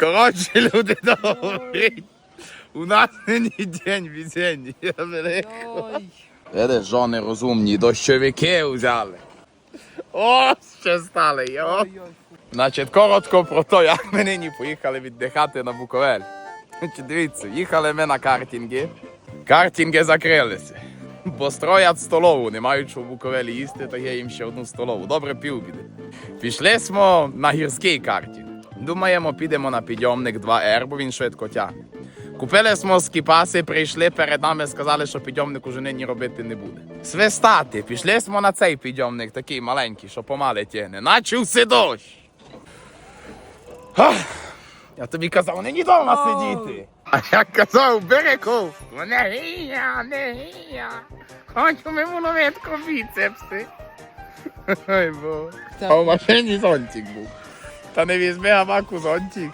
Коротше, люди добрі. У нас нині день везення. Ой. Видиш, жони розумні, дощовики взяли. О, що стали, йо. Значить, коротко про те, як ми нині поїхали віддихати на Буковель. Значить, дивіться, їхали ми на картинги. Картинги закрилися. Бо строять столову, не мають що в Буковелі їсти, то є їм ще одну столову. Добре півбіди. Пішли смо на гірський картинг. Думаємо, підемо на підйомник 2Р, бо він швидко тягне. Купили смо скіпаси, прийшли перед нами, сказали, що підйомник уже нині робити не буде. Свистати, пішли смо на цей підйомник, такий маленький, що помале тягне. Начався дощ. Ах, Я тобі казав, нині дома сидіти. А я казав, бери ковку. Не гія, не гія. Хочу мимо новитку біцепси. Ой, бо. А в машині зонтик був. Та не візьми гамаку зонтик.